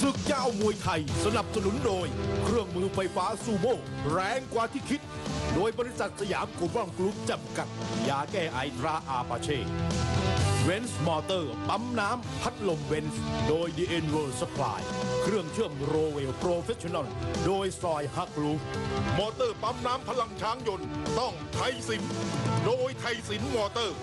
ศึกเจ้ามวยไทยสนับสนุนโดย เครื่องมือไฟฟ้าซูโม่แรงกว่าที่คิด โดยบริษัทสยามกูบ้องกรุ๊ปจำกัด ยาแก้ไอตราอาปาเช่เวนส์มอเตอร์ ปั๊มน้ำ พัดลมเวนส์โดย The N World Supply เครื่องเชื่อมโรเวลโปรเฟชชั่นอลโดยซอยฮักลูมอเตอร์ปั๊มน้ำพลังช้างยนต์ ต้องไทยสิน โดยไทยสินมอเตอร์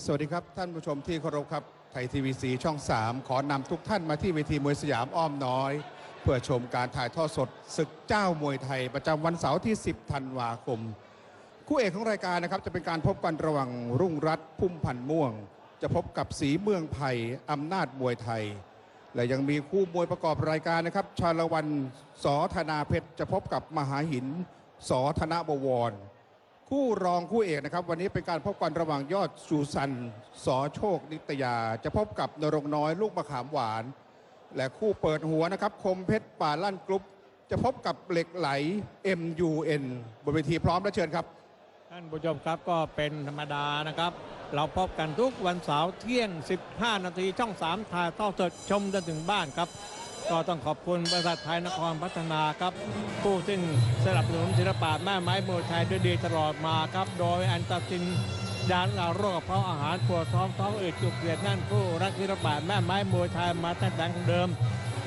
สวัสดีครับ ท่านผู้ชมที่เคารพครับไทยทีวีสีช่อง 3 ขอนำทุกท่านมาที่เวทีมวยสยามอ้อมน้อย เพื่อชมการถ่ายทอดสดศึกเจ้ามวยไทย ประจำวันเสาร์ที่ 10 ธันวาคม คู่เอกของรายการนะครับ จะเป็นการพบกันระหว่างรุ่งรัตน์พุ่มพันธ์ม่วง จะพบกับสีเมืองไผ่อำนาจมวยไทย และยังมีคู่มวยประกอบรายการนะครับ ชาละวันสอธนาเพชรจะพบกับมหาหินสอธนบวร คู่รองคู่เอกนะครับ วันนี้เป็นการพบกันระหว่างยอดสูซันสอโชคนิตยา จะพบกับนรงน้อยลูกมะขามหวาน และคู่เปิดหัวนะครับ คมเพชรป่าลั่นกรุ๊ปจะพบกับเหล็กไหล MUN บนเวทีพร้อมและเชิญครับ ท่านผู้ชมครับก็เป็นธรรมดานะครับ เราพบกันทุกวันเสาร์เที่ยง 15 นาทีช่อง 3 ถ่ายทอดสดชมจนถึงบ้านครับ ก็ต้องขอบคุณบริษัทไทยนครพัฒนาครับผู้ซึ่งสนับสนุนศิลปะแม่ไม้มวยไทยด้วยดีตลอดมาครับ โดยอันตาซินยานเราโรคเพราะอาหารปวดท้องท้องอืดจุกเสียดนั่นผู้รักศิลปะแม่ไม้มวยไทยมาตั้งแต่เดิม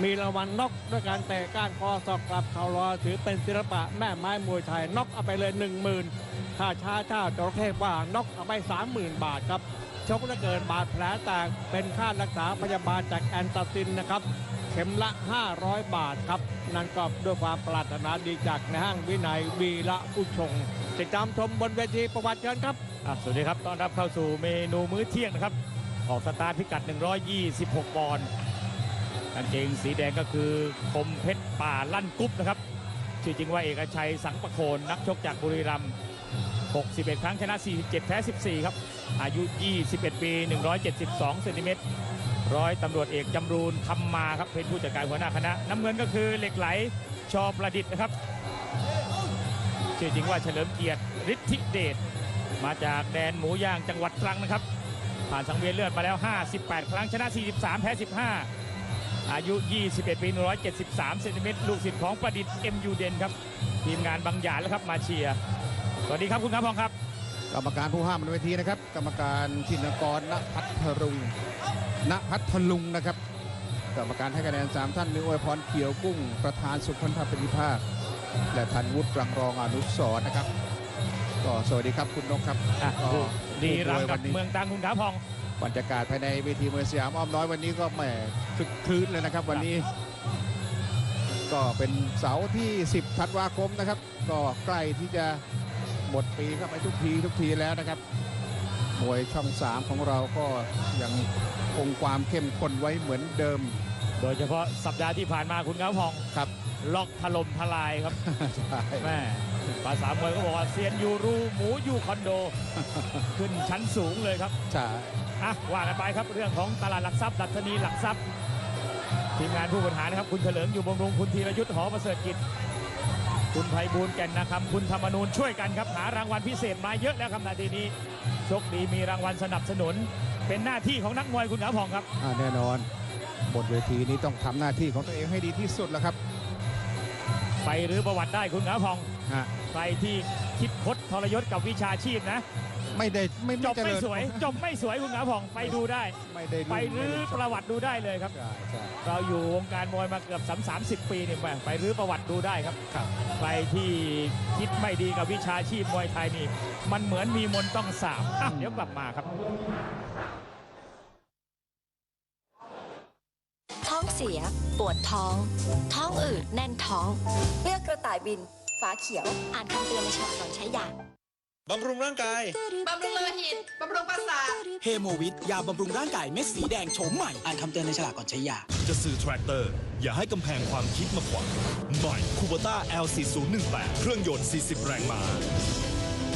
มีรางวัลนกด้วยการเตะก้านคอศอกกลับเข่ารอถือเป็นศิลปะแม่ไม้มวยไทยนกเอาไปเลย 1 0,000ถ้าช้าเจ้าจระเข้ว่านกเอาไป30,000 บาทครับชกแล้วเกินบาดแผลแตกเป็นค่ารักษาพยาบาลจากแอนตาซินนะครับ ข็มละ 500 บาทครับ นั่นก็ด้วยความปรารถนาดีจากในห้างวินัยวีระผู้ชงติดตามชมบนเวทีประวัติเชิญครับสวัสดีครับต้อนรับเข้าสู่เมนูมื้อเที่ยงนะครับ ออกสตาร์ทพิกัด 126 ปอนด์กางเกงสีแดงก็คือคมเพชรป่าลั่นกุ๊บนะครับชื่อจริงว่าเอกชัยสังประโคนนักชกจากบุรีรัมย์ 61 ครั้งชนะ 47 แพ้ 14 ครับ อายุ 21 ปี 172 เซนติเมตร ร้อยตำรวจเอกจำรูนคำมาครับเป็นผู้จัดการหัวหน้าคณะ น้ำเงินก็คือเหล็กไหลชอประดิษฐ์นะครับชื่อจริงว่าเฉลิมเกียรติฤทธิเดชมาจากแดนหมูย่างจังหวัดตรังนะครับ ผ่านสังเวียนเลือดมาแล้ว 58 ครั้งชนะ 43 แพ้ 15 อายุ 21 ปี 173 เซนติเมตรลูกศิษย์ของประดิษฐ์ MU เดนครับ ทีมงานบางหยาแล้วครับมาเชียร์สวัสดีครับคุณครับพองครับ กรรมการผู้ห้ามบนเวทีนะครับ กรรมการธินกรณพัทรุงณพัทลุงนะครับ กรรมการให้คะแนน 3 ท่านมีอวยพรเขียวกุ้ง ประธานสุขพันธปฏิภาค และทันวุฒิรังรองอนุสรณ์นะครับ ก็สวัสดีครับคุณนกครับอะก็ดีรัมผู้กับวันนี้เมืองตรังคุณครับพอง บรรยากาศภายในเวทีมวยสยามอ้อมน้อยวันนี้ก็แหมคลึกคลื้นเลยนะครับ วันนี้ ก็เป็นเสาร์ที่ 10 ธันวาคมนะครับ ก็ใกล้ที่จะ หมดปีเข้าไปทุกทีทุกทีแล้วนะครับมวยช่อง 3 ของเราก็ยังคงความเข้มข้นไว้เหมือนเดิม โดยเฉพาะสัปดาห์ที่ผ่านมาคุณครับพองครับ ล็อกถล่มทลายครับใช่แม่ภาษามวยก็บอกว่าเซียนยูรูหมูยูคอนโด ขึ้นชั้นสูงเลยครับใช่อะว่ากันไปครับเรื่องของตลาดหลักทรัพย์ดัชนีหลักทรัพย์ทีมงานผู้บริหารนะครับคุณเฉลิมอยู่บำรุงคุณธีรยุทธ์หอประเสริฐกิจ คุณไพบูลย์แก่นนะครับคุณธรรมนูญช่วยกันครับหารางวัลพิเศษมาเยอะแล้วครับนาทีนี้โชคดีมีรางวัลสนับสนุน เป็นหน้าที่ของนักมวยคุณขาวผ่องครับอ่าแน่นอนบนเวทีนี้ต้องทำหน้าที่ของตัวเองให้ดีที่สุดแล้วครับ ไปหรือประวัติได้คุณขาวผ่องฮะใครที่คิดคดทรยศกับวิชาชีพนะ ไม่ได้ไม่จบเจไม่ริญสวย จบไม่สวยคุณขาวผ่องไปดูได้ ไม่ได้ไปรื้อประวัติดูได้เลยครับ ใช่ใช่เราอยู่วงการมวยมาเกือบ3 30 ปีเนี่ยแหม่ไปรื้อประวัติดูได้ครับ ครับใครที่คิดไม่ดีกับวิชาชีพมวยไทยนี่ มันเหมือนมีมนต์ต้องสาบอะเดี๋ยวกลับมาครับ ท้องเสีย ปวดท้อง ท้องอืดแน่นท้อง เลือกกระต่ายบินฝาเขียว อ่านคำเตือนในฉลากก่อนใช้ยา บำรุงร่างกาย บำรุงโลหิต บำรุงประสาท เฮโมวิทยาบำรุงร่างกายเม็ดสีแดงโฉมใหม่ อ่านคำเตือนในฉลากก่อนใช้ยา จะซื้อแทรกเตอร์ อย่าให้กำแพงความคิดมาขวางใหม่คูเบต้า L4018 เครื่องยนต์ 40 แรงม้า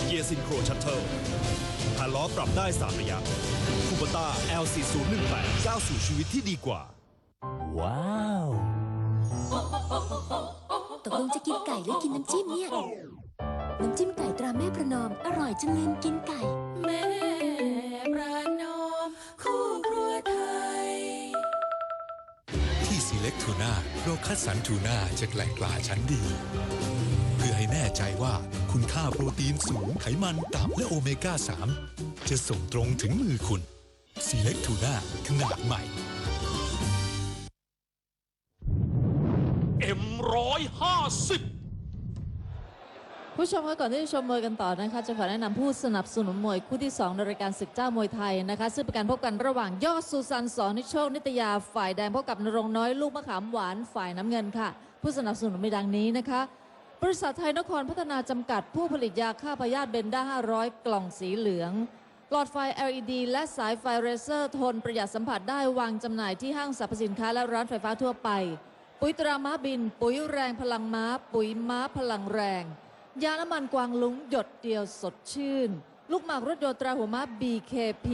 เกียร์ซินโครชัตเทิลผ่านล้อปรับได้3ระยะคูเบต้า L4018 ก้าวสู่ชีวิตที่ดีกว่า ว้าวตกลงจะกินไก่หรือกินน้ำจิ้มเนี่ย น้ำจิ้มไก่ตราแม่ประนอม อร่อยจนลืมกินไก่ แม่ประนอม คู่ครัวไทย ที่ Select Tuna เราคัดสรรทูน่าจากแหล่งปลาชั้นดี เพื่อให้แน่ใจว่าคุณค่าโปรตีนสูงไขมันต่ำและโอเมก้า 3 จะส่งตรงถึงมือคุณ Select Tuna ขนาดใหม่ M ร้อยห้าสิบ ผู้ชมคะก่อนที่จะชมมวยกันต่อนะคะจะขอแนะนำผู้สนับสนุนมวยคู่ที่2ในรายการศึกเจ้ามวยไทยนะคะ ซึ่งเป็นการพบกันระหว่างยอดสุสันสอนนิโชคนิตยาฝ่ายแดงพบกับนรงค์น้อยลูกมะขามหวานฝ่ายน้ำเงินค่ะ ผู้สนับสนุนมีดังนี้นะคะ บริษัทไทยนครพัฒนาจำกัดผู้ผลิตยาฆ่าพยาธิเบนด้า 500 กล่องสีเหลือง หลอดไฟ LED และสายไฟเรเซอร์ทนประหยัดสัมผัสได้วางจำหน่ายที่ห้างสรรพสินค้าและร้านไฟฟ้าทั่วไป ปุ๋ยตราม้าบิน ปุ๋ยแรงพลังม้า ปุ๋ยม้าพลังแรง ยาน้ำมันกวางลุงหยดเดียวสดชื่น ลูกหมากรถยนต์ตราหัวม้า BKP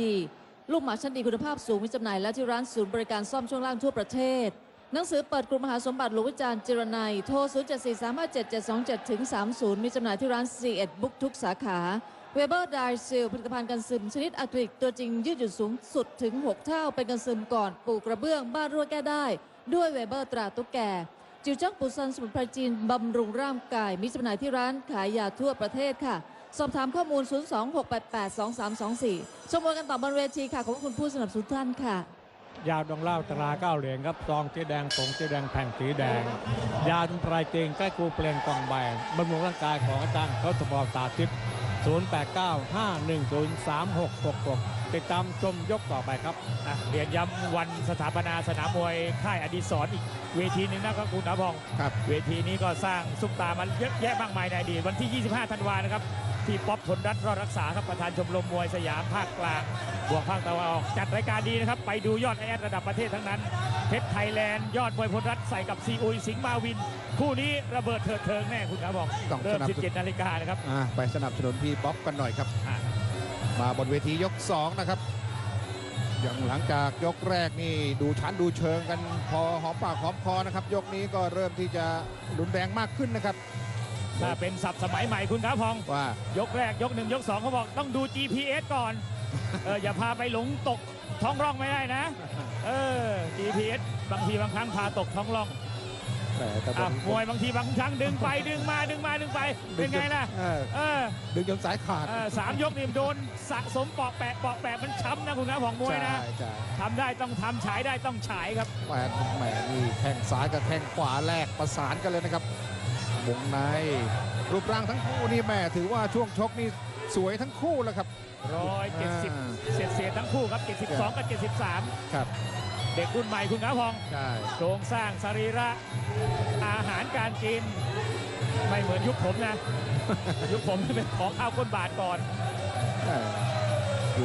ลูกหมากชั้นดีคุณภาพสูงมีจำหน่ายและที่ร้านศูนย์บริการซ่อมช่วงล่างทั่วประเทศ หนังสือเปิดกลุ่มมหาสมบัติหลวงวิจารณ์จิรนัย โทร 0 7 4 3 5 7 7 2 7ถึง30 มีจำหน่ายที่ร้าน C1 บุ๊กทุกสาขาเวเบอร์ไดซิลผลิตภัณฑ์กันซึมชนิดอะคริลิกตัวจริงยืดหยุ่นสูงสุดถึง 6 เท่าเป็นกันซึมก่อนปลูกกระเบื้องบ้านรั่วแก้ได้ ด้วยเวเบอร์ตราตุ๊กแก จิวจ้องปูซันสมุนไพรจีนบำรุงร่างกาย มีจำหน่ายที่ร้านขายยาทั่วประเทศค่ะ สอบถามข้อมูล 026882324 ชมมวยกันต่อบนเวทีค่ะ ขอบคุณผู้สนับสนุนท่านค่ะ ยาดองเหล้าตราเก้าเหรียญครับซองสีแดงผงสีแดงแผ่นสีแดง ยาสมุนไพรจริงใกล้ครูเปลี่ยนกล่องใบบำรุงร่างกายของอาจารย์เขาสปอร์ตาธิต0895103666 ติดตามชมยกต่อไปครับอะเรียนย้ำวันสถาปนาสนามมวยค่ายอดีศรอีกเวทีหนึ่งนะครับคุณอาพองครับ เวทีนี้ก็สร้างซุปตามันเยอะแยะมากมายในอดีตวันที่ 25 ธันวานะครับ ที่ป๊อปทนรัตน์รอดรักษาครับประธานชมรมมวยสยามภาคกลาง บวกภาคตะวันออก จัดรายการดีนะครับ ไปดูยอดไอแอดระดับประเทศทั้งนั้น เพชรไทยแลนด์ ยอดมวยพลรัตน์ใส่กับซีอุยสิงห์มาวิน คู่นี้ระเบิดเถิดเทิงแน่คุณอาบอกต้องเริ่ม สนับสนุน 17 นาฬิกานะครับ อ่าไปสนับสนุนพี่ป๊อปกันหน่อยครับ อะ มาบนเวทียก 2 นะครับ อย่างหลังจากยกแรกนี่ดูชั้นดูเชิงกันพอหอมปากหอมคอนะครับ ยกนี้ก็เริ่มที่จะรุนแรงมากขึ้นนะครับถ้าเป็นศัพท์สมัยใหม่คุณครับพองว่ายกแรกยกหนึ่งยกสองเขาบอกต้องดู GPS ก่อนเอออย่าพาไปหลงตกท้องร่องไม่ได้นะ เออ GPS บางทีบางครั้งพาตกท้องร่อง แต่แต่บอะนมวยบางทีบางครั้งดึงไปดึงมาดึงมาดึงไป เป็นไงล่ะ เออเออดึงจนสายขาดเออสามยกนี่โดนสะสมเปาะแปะเปาะแปะมันช้ำนะคุณนะของมวยนะ ใช่ใช่ทำได้ต้องทำฉายได้ต้องฉายครับแหมแหมนี่แข้งซ้ายกับแข้งขวาแลกประสานกันเลยนะครับวงในรูปร่างทั้งคู่นี่แหม่ถือว่าช่วงชกนี่สวยทั้งคู่แล้วครับร้อยเจ็ดสิบอ่าเศษเศษทั้งคู่ครับ 72 กับ 73 ครับ เด็กรุ่นใหม่คุณครับพองใช่โครงสร้างสรีระอาหารการกิน ไม่เหมือนยุคผมนะ ยุคผมเป็นของข้าวก้นบาทก่อนแหม่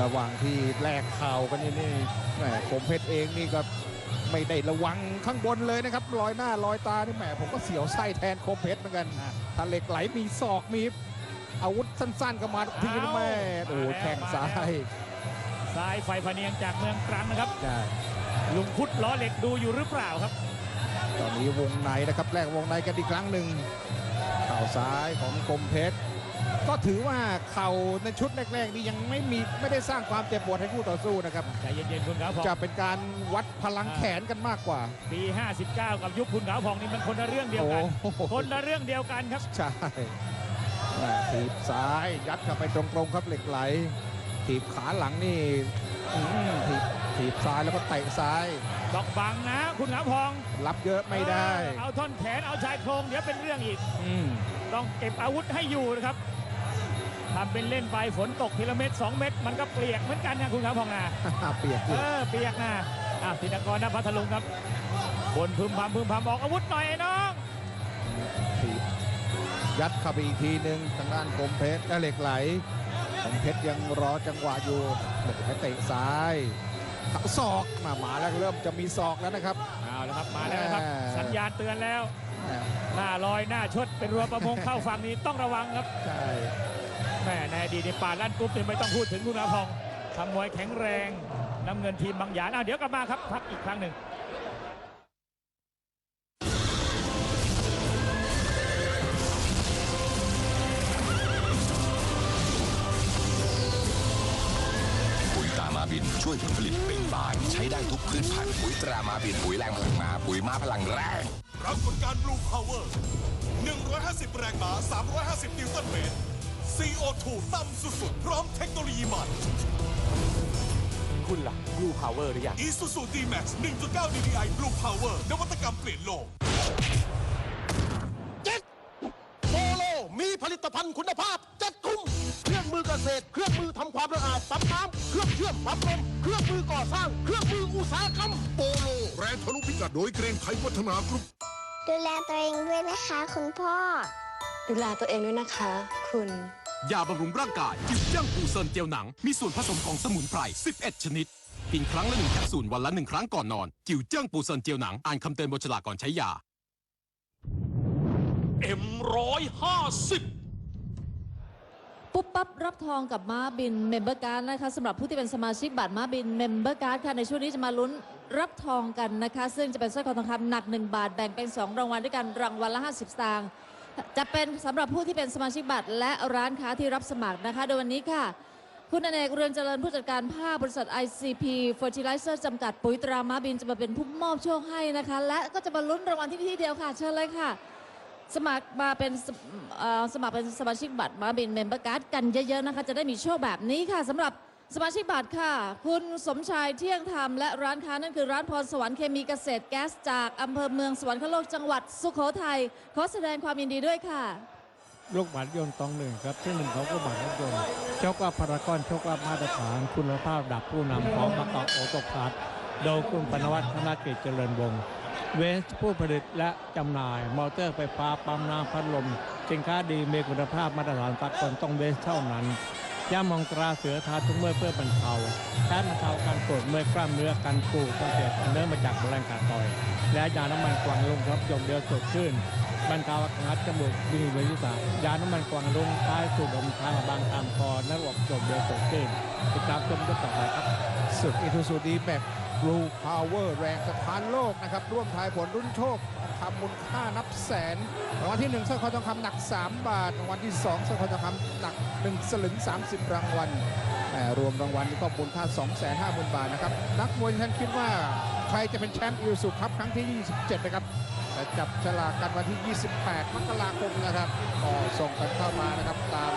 ระหว่างที่แลกเข่ากันนี่นี่แหมคมเพชรเองนี่ก็ไม่ได้ระวังข้างบนเลยนะครับลอยหน้าลอยตานี่แหมผมก็เสียวไส้แทนคมเพชรเหมือนกันอะถ้าเหล็กไหลมีศอกมีอาวุธสั้นๆก็มาทีนึงแม่โอ้โหมาแล้วแข้งซ้ายซ้ายไฟพะเนียงจากเมืองตรังนะครับใช่ ลุงพุทธล้อเหล็กดูอยู่หรือเปล่าครับ ตอนนี้วงในนะครับแลกวงในกันอีกครั้งหนึ่งเข่าซ้ายของคมเพชรก็ถือว่าเข่าในชุดแรกๆนี่ยังไม่มีไม่ได้สร้างความเจ็บปวดให้คู่ต่อสู้นะครับใจเย็นๆคุณขาวพองจะเป็นการวัดพลังแขนกันมากกว่า ปี 59 กับยุคคุณขาวพองนี่มันคนละเรื่องเดียวกัน โอ้โห คนละเรื่องเดียวกันครับ ใช่แม่ถีบซ้ายยัดเข้าไปตรงๆครับเหล็กไหลถีบขาหลังนี่อื้อหือถีบ ถีบซ้ายแล้วก็เตะซ้ายต้องบังนะ คุณขาวพองรับเยอะไม่ได้เออเอาท่อนแขนเอาชายโครงเดี๋ยวเป็นเรื่องอีก อืมต้องเก็บอาวุธให้อยู่นะครับทำเป็นเล่นไปฝนตกทีละเม็ดสองเม็ดมันก็เปียกเหมือนกันนะคุณขาวพองนะเปียกเออยู่อเปียกนะอะธินกรนะพัทลุงครับบนพึมพำพึมพำออกอาวุธหน่อยไอ้น้องถีบยัดเข้าไปอีกทีหนึ่งทางด้านคมเพชรและเหล็กไหลคมเพชรยังรอจังหวะอยู่เหล็กไหลเตะซ้าย เขาศอกมาหมาแล้วเริ่มจะมีศอกแล้วนะครับ เอาแล้วครับมาแล้วนะครับแหม่สัญญาณเตือนแล้วแหม่หน้าลอยหน้าชดเป็นรัวประมงเข้าฝั่งนี้ต้องระวังครับใช่แม่ในอดีตในป่าลั่นกรุ๊ปเนี่ยไม่ต้องพูดถึงคุณอาพองทำมวยแข็งแรงน้ำเงินทีมบางหยาเอาเดี๋ยวกลับมาครับพักอีกครั้งหนึ่ง ช่วยผลผลิตเบ่งบานใช้ได้ทุกพืชพันธุ์ปุ๋ยตรามาบินปุ๋ยแรงพลังม้าปุ๋ยม้าพลังแรงปรากฏการณ์ Blue Power 150 แรงม้า 350 นิวตันเมตร CO2 ต่ำสุดๆ พร้อมเทคโนโลยีใหม่ คุณล่ะ Blue Power หรือยัง Isuzu D-Max 1.9 DDI Blue Power นวัตกรรมเปลี่ยนโลกโปโลมีผลิตภัณฑ์คุณภาพเจ็ดกลุ่มเครื่องมือเกษตร เครื่องมือทำความสะอาดปั๊มน้ำเค รื่องเชื่อมปั๊มลมเครื่องมือก่อสร้าง เครื่องมืออุตสาหกรรมโปโล แรงทะลุพิกัดโดยเกรงไทยวัฒนากรุ๊ปดูแลตัวเองด้วยนะคะคุณพ่อ ดูแลตัวเองด้วยนะคะ คุณยาบำรุงร่างกายจิบย่างปูเซินเจลหนัง มีส่วนผสมของสมุนไพร 11 ชนิด กินครั้งละหนึ่งแคปซูลวันละหนึ่งครั้งก่อนนอน จิวเจ้างปูเซินเจลหนัง อ่านคำเตือนบนฉลากก่อนใช้ยา M ร้อยห้าสิบ ปุ๊บปั๊บรับทองกับม้าบินเมมเบอร์การ์ดนะคะสำหรับผู้ที่เป็นสมาชิกบัตรม้าบินเมมเบอร์การ์ดค่ะในช่วงนี้จะมาลุ้นรับทองกันนะคะ ซึ่งจะเป็นสร้อยคอทองคำหนัก 1 บาทแบ่งเป็น 2 รางวัลด้วยกันรางวัลละ 50สตางค์จะเป็นสำหรับผู้ที่เป็นสมาชิกบัตร และร้านค้าที่รับสมัครนะคะ โดยวันนี้ค่ะ คุณอเนกเรืองเจริญผู้จัดการภาคบริษัท ICP Fertilizer จำกัดปุ๋ยตราม้าบินจะมาเป็นผู้มอบโชคให้นะคะ และก็จะมาลุ้นรางวัลที่นี่ที่เดียวค่ะ เชิญเลยค่ะ สมัครมาเป็นสเอ่อสมัครเป็นสมาชิกบัตรมาบินเมมเบอร์การ์ดกันเยอะๆนะคะ จะได้มีโชคแบบนี้ค่ะสำหรับสมาชิกบัตรค่ะ คุณสมชายเที่ยงธรรมและร้านค้านั่นคือร้านพรสวรรค์เคมีเกษตรแก๊สจากอำเภอเมืองสวรรคโลกจังหวัดสุโขทัยขอแสดงความยินดีด้วยค่ะ ลูกบัตรยนต์ตองหนึ่งครับที่หนึ่งของลูกบัตรรถยนต์โชคว่าพารากอนโชคว่ามาตรฐาน คุณภาพดับผู้นำของประกอบโอตคาร์ดโดยคุณปนวัฒน์ธนกิจเจริญวงศ์ เวสผู้ผลิตและจำหน่าย มอเตอร์ไฟฟ้าปั๊มน้ำพัดลม สินค้าดีมีคุณภาพมาตรฐานสากลต้องเวสเท่านั้นย่ามองตราเสือทาทุกเมื่อเพื่อบรรเทาแทนบรรเทาการปวดเมื่อยกล้ามเนื้อกันปูกันเสียดเนื้อมาจากแมลงกัดต่อย และยาน้ำมันกวางลงครับจมเดียวสดชื่นบรรเทาอาการจมูกบินเวียนศีรษะยาน้ำมันกวางลงใต้สูดดมทางบางตามคอและระบบจมเดียวสดชื่นติดตามชมกันต่อไปครับศึกอิทูซูดีแม็ก Blue Power แรงสถานโลกนะครับ ร่วมทายผลรุ่นโชคทำมูลค่านับแสนรางวัลที่1สร้อยคอทองคำหนัก 3 บาทรางวัลที่2สร้อยคอทองคำหนัก 1 สลึง 30 รางวัลแหมรวมรางวัลก็มูลค่า 250,000 บาทนะครับ นักมวยท่านคิดว่าใครจะเป็นแชมป์อิทูซูครับครั้งที่ 27 นะครับจะจับฉลากกันวันที่ 28 มกราคมนะครับก็ส่งกันเข้ามานะครับตาม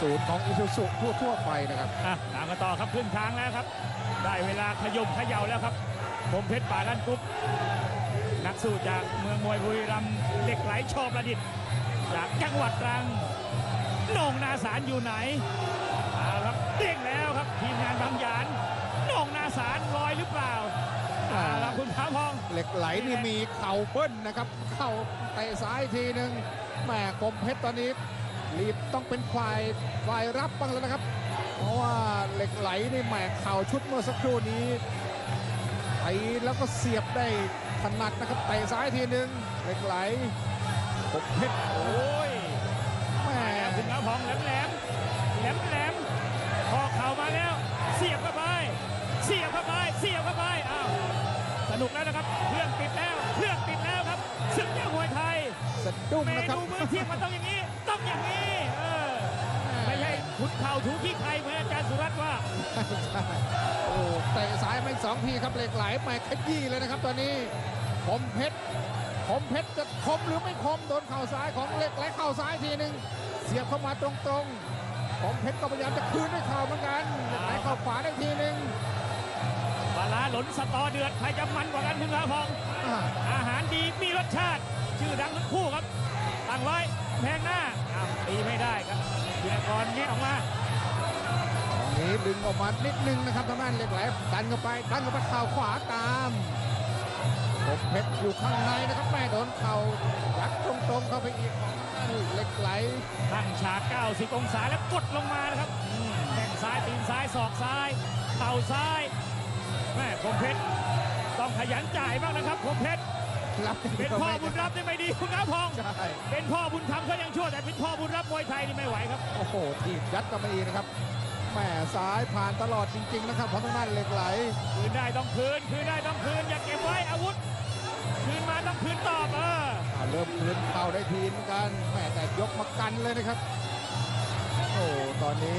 ศูนย์ของอิทูซูทั่วๆไปนะครับอะตามกันต่อครับขึ้นทางแล้วครับ ได้เวลาขยมขย่าแล้วครับ ผมเพชรป่าลันกรุ๊ปนักสู้จากเมืองมวยบุรีรัมย์เหล็กไหลชอประดิษฐ์จากจังหวัดตรังนงนาสารอยู่ไหนเอาครับเด้งแล้วครับทีมงานบางยานนงนาสารลอยหรือเปล่าเอาละคุณท้าพองเหล็กไหลนี่มีเข่าเบิ้ลนะครับ เข่าเตะซ้ายทีหนึ่งแหม่คมเพชรตอนนี้รีบต้องเป็นฝ่ายฝ่ายรับบ้างแล้วนะครับ เพราะว่าเหล็กไหลนี่แหม่เข่าชุดเมื่อสักครู่นี้ไปแล้วก็เสียบได้ถนัดนะครับเตะซ้ายทีหนึ่งเหล็กไหลคมเพชรโอ้ยแหม่คุณท้าพองแหลมแหลมแหลมแหลมพอเข่ามาแล้ว เสียบเข้าไป เสียบเข้าไปเสียบเข้าไปอ้าวสนุกแล้วนะครับเครื่องติดแล้วเครื่องติดแล้วครับศึกยอดมวยไทยสะดุ้งเมนะครับนูมือเที่ยงมันต้องอย่างนี้ต้องอย่างนี้เออไม่ใช่ ขุดเข่าถูขี้ใครเหมือนอาจารย์สุรัตน์ว่า โอ้เตะซ้ายไปสองทีครับเหล็กไหลแหม่ขยี้เลยนะครับตอนนี้คมเพชรคมเพชรจะคมหรือไม่คมโดนเข่าซ้ายของเหล็กไหลเข่าซ้ายทีหนึ่งเสียบเข้ามาตรงๆคมเพชรก็พยายามจะคืนด้วยเข่าเหมือนกันเหล็กไหลเข่าขวาได้ทีหนึ่งปลาร้าหลนสตอเดือดใครจะมันกว่ากันคุณท้าพองอาหารดีมีรสชาติ ชื่อดังทั้งคู่ครับตั้งไว้แพงหน้าอ้าวตีไม่ได้ครับ ธีรกรแงะออกมาตรงนี้ดึงออกมานิดนึงนะครับทางด้านเหล็กไหลดันเข้าไปดันเข้าไปเข่าขวาตามคมเพชรอยู่ข้างในนะครับแม่โดนเข่ายัดตรงๆเข้าไปอีกของทางด้านเหล็กไหลตั้งฉาก90องศาแล้วกดลงมานะครับอืมแข้งซ้ายตีนซ้ายศอกซ้ายเข่าซ้ายแม่คมเพชรต้องขยันจ่ายบ้างนะครับคมเพชร รับเป็นพ่อบุญรับได้ไม่ดีคุณน้าพอง ใช่เป็นพ่อบุญธรรมก็ยังชั่วแต่เป็นพ่อบุญรับมวยไทยนี่ไม่ไหวครับ โอ้โหทีบยัดกันมาอีกนะครับแหม่ซ้ายผ่านตลอดจริง ๆ นะครับของทางด้านเหล็กไหล คืนได้ต้องคืน คืนได้ต้องคืน อย่าเก็บไว้อาวุธ คืนมาต้องคืนตอบเอออ่าเริ่มคืนเข่าได้ทีเหมือนกันแหม่แต่ยกมากันเลยนะครับ โอ้ ตอนนี้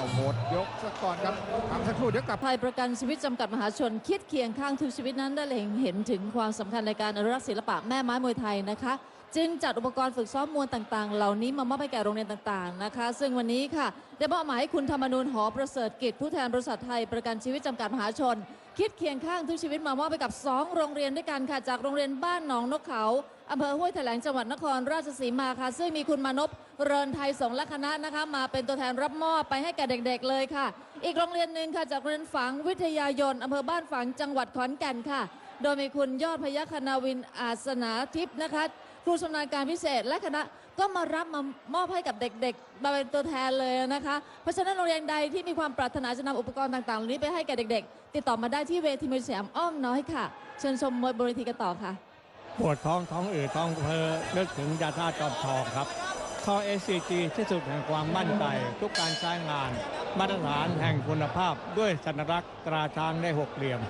เอาหมดยกซะก่อนครับทำสักครู่เดี๋ยวกลับ ไทยประกันชีวิตจำกัดมหาชนคิดเคียงข้างทุกชีวิตนั้นได้เล็งเห็นถึงความสำคัญในการอนุรักษ์ศิลปะแม่ไม้มวยไทยนะคะ จึงจัดอุปกรณ์ฝึกซ้อมมวยต่างๆ เหล่านี้มามอบให้แก่โรงเรียนต่างๆนะคะ ซึ่งวันนี้ค่ะได้มอบหมายให้คุณธรรมนูญหอประเสริฐกิจผู้แทนบริษัทไทยประกันชีวิตจำกัดมหาชน คิดเคียงข้างทุกชีวิตมามอบให้กับ 2 โรงเรียนด้วยกันค่ะ จากโรงเรียนบ้านหนองนกเขาอำเภอห้วยแถลงจังหวัดนครราชสีมาค่ะ ซึ่งมีคุณมานพเรินไทยสงและคณะนะคะ มาเป็นตัวแทนรับมอบไปให้แก่เด็กๆเลยค่ะ อีกโรงเรียนหนึ่งค่ะจากโรงเรียนฝังวิทยายนอำเภอบ้านฝังจังหวัดขอนแก่นค่ะ โดยมีคุณยอดพยัคฆนาวินอาสนาทิพย์นะคะ ครูชำนาญการพิเศษและคณะก็มารับมามอบให้กับเด็กๆ มาเป็นตัวแทนเลยนะคะ เพราะฉะนั้นโรงเรียนใดที่มีความปรารถนาจะนำอุปกรณ์ต่างๆเหล่านี้ไปให้แก่เด็ก ๆ ติดต่อมาได้ที่เวทีมวยสยามอ้อมน้อยค่ะ เชิญชมมวยบนเวทีกันต่อค่ะ ปวดท้องท้องอืดท้องเพลอนึกถึงยาธาตุจอมทองครับท่อ SCG ที่สุดแห่งความมั่นใจ ทุกการใช้งาน มาตรฐานแห่งคุณภาพด้วยสัญลักษณ์ตราช้างได้หกเหลี่ยม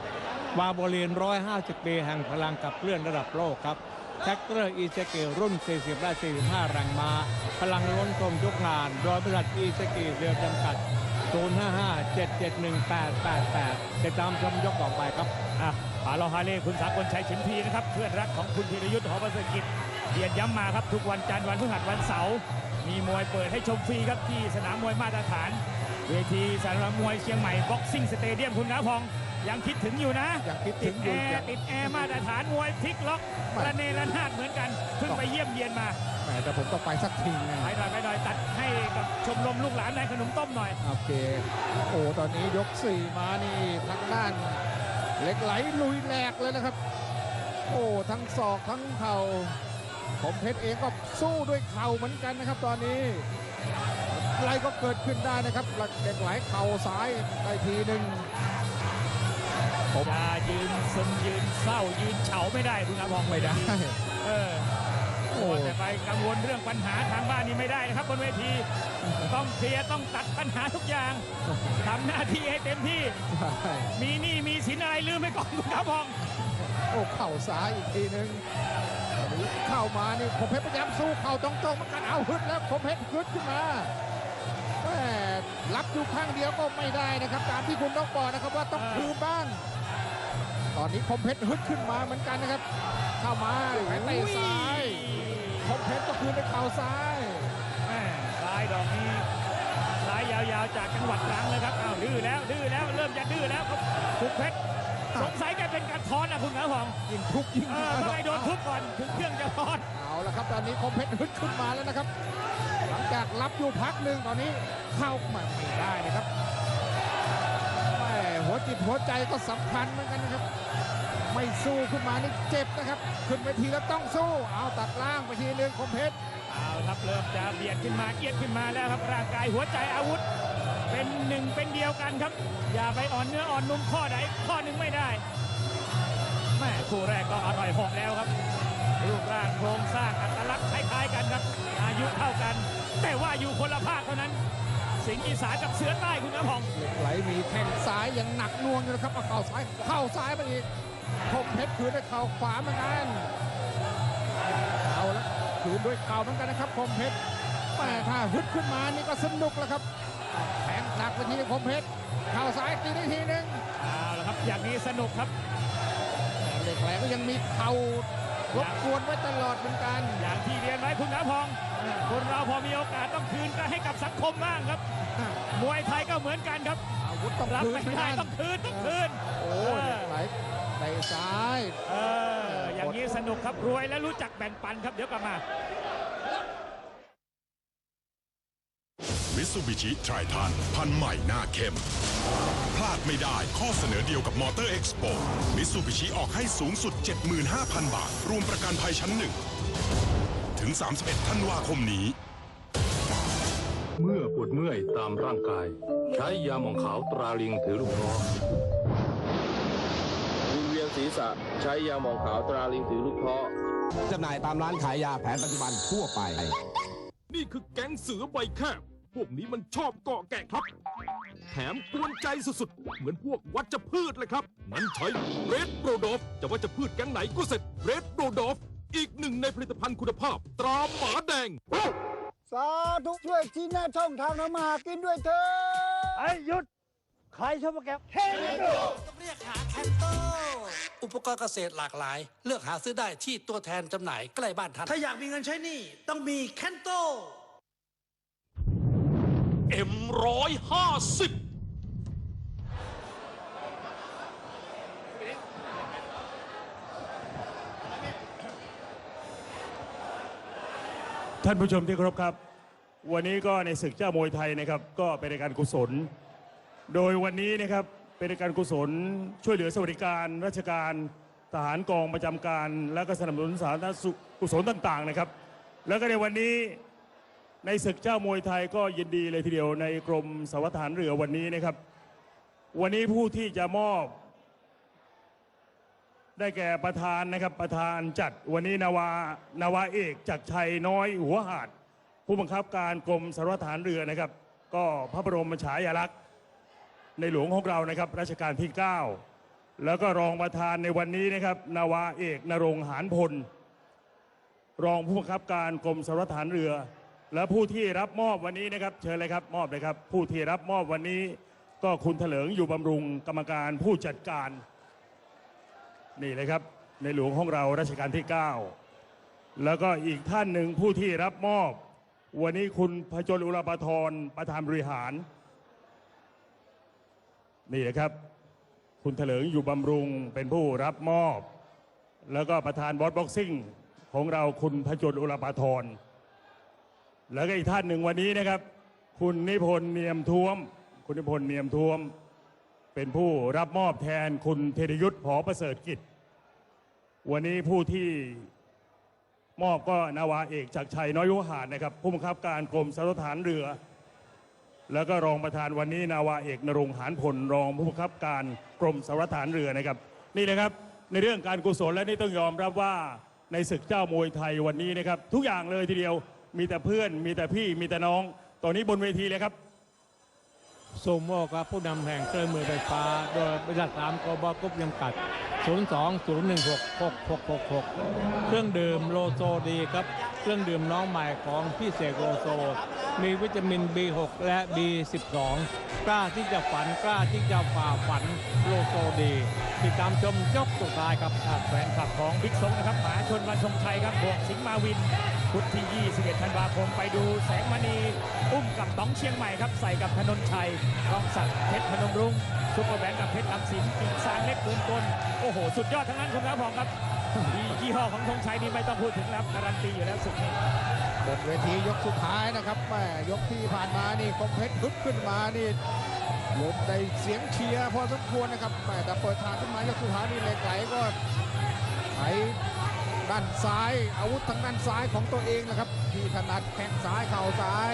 วาโบลีน150 ปีแห่งพลังกับเคลื่อนระดับโลกครับ แท็กเตอร์อีเซกิรุ่น 40 และ 45 แรงม้า พลังล้นทมทุกงานโดยบริษัทอีเซกิเรือจำกัด 055-771-888ติดตามชมยกต่อไปครับอะปาโลฮาเล่คุณสากลชัยฉิมพีนะครับ เพื่อนรักของคุณธีรยุทธ์หอประเสริฐกิจเรียนย้ำมาครับ ทุกวันจันทร์วันพฤหัสวันเสาร์มีมวยเปิดให้ชมฟรีครับที่สนามมวยมาตรฐาน เวทีสนามมวยเชียงใหม่บ็อกซิ่งสเตเดียมคุณน้าพอง ยังคิดถึงอยู่นะยังคิดถึติงดอแอยู่ร์ยังติดแอร์มาตรฐานมวยพลิกล็อกระเนระนาดเหมือนกันเพิ่งไปเยี่ยมเยียนมาแหมแต่ผมต้องไปสักทีนะ ไปหน่อยไปหน่อยตัดให้กับชมรมลูกหลานนายขนมต้มหน่อย โอเค โอ้ ตอนนี้ยก4มานี่ทางด้านเหล็กไหลลุยแหลกเลยนะครับ โอ้ ทั้งศอกทั้งเข่าผมเพชรเองก็สู้ด้วยเข่าเหมือนกันนะครับ ตอนนี้อะไรก็เกิดขึ้นได้นะครับเหล็กไหลเข่าซ้ายได้ทีหนึ่ง อย่ายืนซึมยืนเศร้ายืนเฉาไม่ได้คุณอาพองไม่ได้เออโอ้โอ้แต่ไปกังวลเรื่องปัญหาทางบ้านนี่ไม่ได้นะครับบนเวที ต้องเคลียร์ต้องตัดปัญหาทุกอย่างทำหน้าที่ให้เต็มที่ใช่มีหนี้มีสินอะไรลืมไปก่อนคุณอาพองโอ้เข่าซ้ายอีกทีหนึ่งเข้ามานี่คมเพชรพยายามสู้เข่าตรงๆเหมือนกันเอาฮึดแล้วคมเพชรฮึดขึ้นมาแม่ รับอยู่ข้างเดียวก็ไม่ได้นะครับ ตามที่คุณต้องบอกนะครับว่าต้องคืนบ้าง ตอนนี้คมเพชรฮึดขึ้นมาเหมือนกันนะครับ เข้ามาแขนเตะซ้ายคมเพชรก็คืนด้วยเข่าซ้ายแม่ซ้ายดอกนี้ซ้ายยาวๆจากจังหวัดตรังเลยครับอ้าวดื้อแล้วดื้อแล้วเริ่มจะดื้อแล้วครับทุกเพชรสงสัยแกเป็นการทอนนะ ยิงทุกยิงเออทำไมโดนทุบก่อนถึงเครื่องจะทอนเอาละครับตอนนี้คมเพชรฮึดขึ้นมาแล้วนะครับ หลังจากรับอยู่พักหนึ่งตอนนี้เข้ามาไม่ได้นะครับแม่หัวจิตหัวใจก็สำคัญเหมือนกันนะครับ ไม่สู้ขึ้นมานี่เจ็บนะครับ ขึ้นเวทีแล้วต้องสู้ เอาตัดล่างไปทีหนึ่งคมเพชรเอาละครับเริ่มจะเบียดขึ้นมาเอียดขึ้นมาแล้วครับร่างกายหัวใจอาวุธ เป็นหนึ่งเป็นเดียวกันครับ อย่าไปอ่อนเนื้ออ่อนนุ่มข้อใดข้อหนึ่งไม่ได้ แม่คู่แรกก็อร่อยเหอกแล้วครับ รูปร่างโครงสร้างอัตลักษณ์คล้ายๆกันครับ อายุเท่ากัน แต่ว่าอยู่คนละภาคเท่านั้น สิงห์อีสานกับเสือใต้คุณน้ำพองเหล็กไหลมีแข้งซ้ายยังหนักหน่วงอยู่นะครับเอาเข่าซ้ายเข้าซ้ายไปอีกคมเพชรคืนด้วยเข่าขวาเหมือนกันเอาละคืนด้วยเข่าเหมือนกันนะครับคมเพชรแต่ถ้าฮึดขึ้นมานี่ก็สนุกแล้วครับแทงหนักไปทีคมเพชรเข่าซ้ายตีได้ทีหนึงเอาละครับอย่างนี้สนุกครับ เหล็กไหลก็ยังมีเข่ารบกวนไว้ตลอดเหมือนกัน อย่างที่เรียนไว้คุณน้ำพอง คนเราพอมีโอกาสต้องคืนก็ให้กับสังคมบ้างครับ มวยไทยก็เหมือนกันครับอาวุธต้องรับคืนไม่ไม่ได้ได้ต้องคืนต้องคืน โอ้เหล็กไหลเตะซ้าย เออ อย่างนี้สนุกครับรวยและรู้จักแบ่งปันครับเดี๋ยวกลับมา มิ t ซูบิชิไทรทันพันใหม่หน้าเข้ม พลาดไม่ได้ข้อเสนอเดียวกับมอเตอร์เอ็กซ์โปมิ t ซูบิชิออกให้สูงสุด 75,000 บาท รวมประกันภัยชั้นหนึ่ง ถึง 31ธันวาคมนี้ เมื่อปวดเมื่อยตามร่างกาย ใช้ยาหมองขาวตราลิงถือลูกคอวิงเวียนศีรษะใช้ยาหมองขาวตราลิงถือลูกเพาะจำหน่ายตามร้านขายยาแผนปัจจุบันทั่วไป นี่คือแก๊งเสือใบแคบ พวกนี้มันชอบเกาะแกะครับ แถมกวนใจสุดๆ เหมือนพวกวัชพืชเลยครับมันใช้เรดโรดอฟจะวัชพืชแก๊งไหนก็เสร็จเรดโรดอฟอีกหนึ่งในผลิตภัณฑ์คุณภาพ ตราหมาแดง สาธุช่วยชี้แนะช่องทางทำมาหากินด้วยเถิดไอ้ยหยุด ใครชอบมาแกบเทนโดต้องเรียกหาแคนโตอุปกรณ์เกษตรหลากหลาย เลือกหาซื้อได้ที่ตัวแทนจำหน่ายใกล้บ้านท่าน ถ้าอยากมีเงินใช้หนี่ต้องมีแคนโต เอ็มร้อยห้าสิบท่านผู้ชมที่เคารพครับ วันนี้ก็ในศึกเจ้ามวยไทยนะครับ ก็เป็นรายการกุศล โดยวันนี้นะครับเป็นรายการกุศล ช่วยเหลือสวัสดิการราชการทหารกองประจำการ และก็สนับสนุนสาธารณสุขกุศลต่างๆนะครับ แล้วก็ในวันนี้ ในศึกเจ้ามวยไทยก็ยินดีเลยทีเดียวในกรมสวัสดิฐานเรือวันนี้นะครับ วันนี้ผู้ที่จะมอบ ได้แก่ประธานนะครับประธานจัดวันนี้นาวานาวาเอกจากรชัยน้อยหัวหาด ผู้บังคับการกรมสวัตรฐานเรือนะครับ ก็พระบรมฉายาลักษณ์ในหลวงของเรานะครับรัชกาลที่ 9 แล้วก็รองประธานในวันนี้นะครับนาวาเอกนรงหานพล รองผู้บังคับการกรมสวัตรฐานเรือ และผู้ที่รับมอบวันนี้นะครับ เชิญเลยครับมอบเลยครับ ผู้ที่รับมอบวันนี้ ก็คุณเถลิงอยู่บำรุงกรรมการผู้จัดการ นี่เลยครับ ในหลวงของเรารัชกาลที่ 9 แล้วก็อีกท่านหนึ่งผู้ที่รับมอบ วันนี้คุณพจนอุรปทรประธานบริหาร นี่นะครับ คุณเถลิงอยู่บำรุงเป็นผู้รับมอบ แล้วก็ประธานบอสบ็อกซิ่งของเราคุณพจนอุรปทร แล้วก็อีกท่านหนึ่งวันนี้นะครับ คุณนิพนธ์เนียมท้วม คุณนิพนธ์เนียมท้วม เป็นผู้รับมอบแทนคุณเทรยุทธ์ผอประเสริฐกิจ วันนี้ผู้ที่มอบก็นาวาเอกจากรชัยน้อยยุหาดนะครับ ผู้บังคับการกรมสารฐานเรือ แล้วก็รองประธานวันนี้นาวาเอกนรงค์หานพลรองผู้บังคับการกรมสารฐานเรือนะครับ นี่นะครับในเรื่องการกุศลและนี่ต้องยอมรับว่าในศึกเจ้ามวยไทยวันนี้นะครับ ทุกอย่างเลยทีเดียว มีแต่เพื่อน มีแต่พี่มีแต่น้อง ตอนนี้บนเวทีเลยครับซูโม่ครับผู้นำแห่งเครื่องมือไฟฟ้า โดยบริษัทสามกบกรุ๊ปจำกัด 02-016-6666 เครื่องดื่มโลโซดีครับ เครื่องดื่มน้องใหม่ของพี่เสกโลโซ มีวิตามิน B6 และ B12 กล้าที่จะฝันกล้าที่จะฝ่าฝันโลโซดีติดตามชมยกสุดท้ายครับแฟนคลับของบิ๊กซงนะครับหมาชนวันทรงชัยครับบวกสิงห์มาวิน พุธที่ 21 ธันวาคมไปดูแสงมณีอุ้มกับต้องเชียงใหม่ครับใส่กับธนนชัยกองศักดิ์เพชรพนมรุ้งซุปเปอร์แบงค์กับเพชรลำสินกิ่งซางเล็กเกินกลโอ้โห สุดยอดทั้งนั้นคุณครับพอครับยี่ห้อของธงชัยนี่ไม่ต้องพูดถึงแล้วการันตีอยู่แล้วสุดนี้บนเวทียกสุดท้ายนะครับแม่ยกที่ผ่านมานี่คมเพชรฮึดขึ้นมานี่ลมได้เสียงเชียร์พอสมควรนะครับแม่แต่เปิดทางขึ้นมายกสุดท้ายนี่เหล็กไหลก็ไถ ด้านซ้าย อาวุธทางด้านซ้ายของตัวเองนะครับที่ถนัดแข้งซ้ายเข่าซ้าย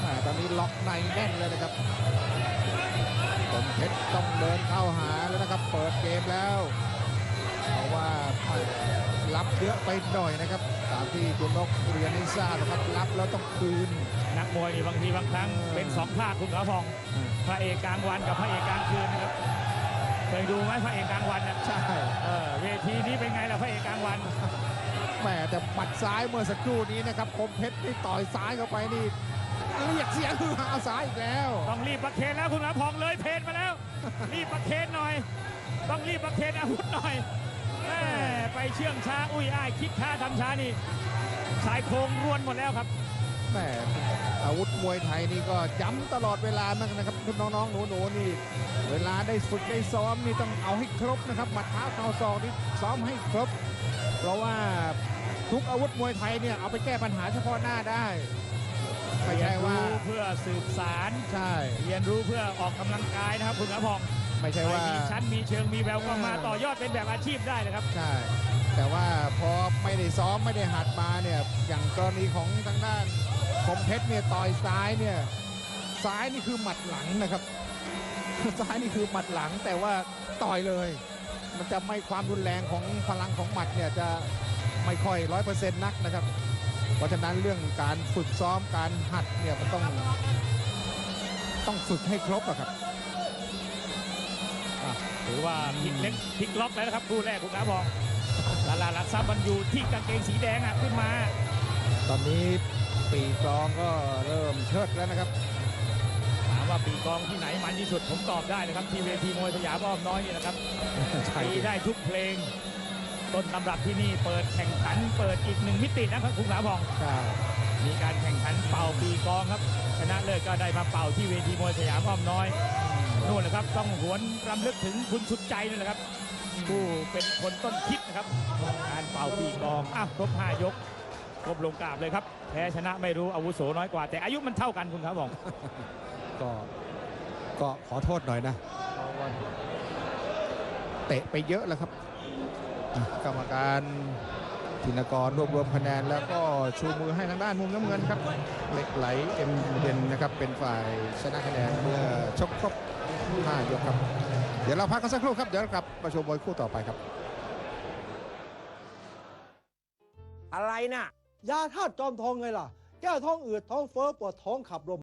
แม่ตอนนี้ล็อกในแน่นเลยนะครับคมเพชรต้องเดินเข้าหาแล้วนะครับ เปิดเกมแล้วเพราะว่ารับเยอะไปหน่อยนะครับตามที่คุณนกเรียนให้ทราบนะครับรับแล้วต้องคืน นักมวยนี่บางทีบางครั้งเป็นสองภาคคุณขาวพองพระเอกกลางวันกับพระเอกกลางคืนนะครับเค ยดูไหมพระเอกกลางวันนะใช่เออเวทีนี้เป็นไงล่ะพระเอกกลางวันแหมแต่หมัดซ้ายเมื่อสักครู่นี้นะครับคมเพชรนี่ต่อยซ้ายเข้าไปนี่เรียกเสียงคือหาซ้ายอีกแล้ว ต้องรีบประเคนแล้วคุณขาวพองเลยเพนมาแล้ว รีบประเคนหน่อย ต้องรีบประเคนอาวุธหน่อยแม่ไปเชื่องช้าอุ้ยอ้ายคิดท่าทำช้านี่สายโครงรวนหมดแล้วครับ แหมอาวุธมวยไทยนี่ก็ย้ำตลอดเวลามากนะครับคุณน้องๆหนูๆนี่ เวลาได้ฝึกได้ซ้อมนี่ต้องเอาให้ครบนะครับหมัดเท้าเข่าศอกนี่ซ้อมให้ครบ เพราะว่าทุกอาวุธมวยไทยเนี่ยเอาไปแก้ปัญหาเฉพาะหน้าได้ไม่ใช่ว่าเรียนรู้เพื่อสืบสารใช่เรียนรู้เพื่อออกกำลังกายนะครับคุณขาวพอง ไม่ใช่ว่า มีชั้นมีเชิงมีแววก็มาต่อยอดเป็นแบบอาชีพได้เลยครับ ใช่ แต่ว่าพอไม่ได้ซ้อมไม่ได้หัดมาเนี่ยอย่างกรณีของทางด้านคมเพชรเนี่ยต่อยซ้ายเนี่ยซ้ายนี่คือหมัดหลังนะครับ ซ้ายนี่คือหมัดหลังแต่ว่าต่อยเลย มันจะไม่ความรุนแรงของพลังของหมัดเนี่ยจะไม่ค่อยร้อยเปอร์เซ็นต์นักนะครับ เพราะฉะนั้นเรื่องการฝึกซ้อมการหัดเนี่ยมันต้องต้องฝึกให้ครบอะครับ ถือว่าพลิกเล็กพลิกล็อกแล้วนะครับคู่แรกคุณขาวพองลาลาลักซับมันอยู่ที่กางเกงสีแดงอะขึ้นมา ตอนนี้ปีกรองก็เริ่มเชิดแล้วนะครับมามว่าปีกองที่ไหนมันที่สุดผมตอบได้นะครับ ที่เวทีมวยสยามอ้อมน้อยนี่นะครับใช่ตีได้ทุกเพลง ต้นตำรับที่นี่เปิดแข่งขันเปิดอีกหนึ่งมิตินะครับคุณสาพองใช่มีการแข่งขันเป่าปีกองครับ ชนะเลิศก็ได้มาเป่าที่เวทีมวยสยามอ้อมน้อย นู่นนะครับต้องหวนรำลึกถึงคุณสุดใจนั่นแหละครับผู้เป็นคนต้นคิดนะครับการเป่าปีกองอะครบห้ายกครบลงกราบเลยครับแพ้ชนะไม่รู้อาวุโสน้อยกว่า แต่อายุมันเท่ากันคุณครับบอกก็ก็ขอโทษหน่อยนะเพราะว่าเตะไปเยอะแล้วครับอะกรรมการธินกรรวบรวมคะแนนแล้วก็ชูมือให้ทางด้านมุมน้ำเงินครับเหล็กไหลเอ็มเดนนะครับเป็นฝ่ายชนะคะแนนเมื่อชกครบ 5ยกครับ เดี๋ยวเราพักกันสักครู่ครับ เดี๋ยวกลับมาชมมวยคู่ต่อไปครับ อะไรน่ะ ยาธาตุจอมทองไงล่ะ แก้ท้องอืดท้องเฟ้อปวดท้องขับลม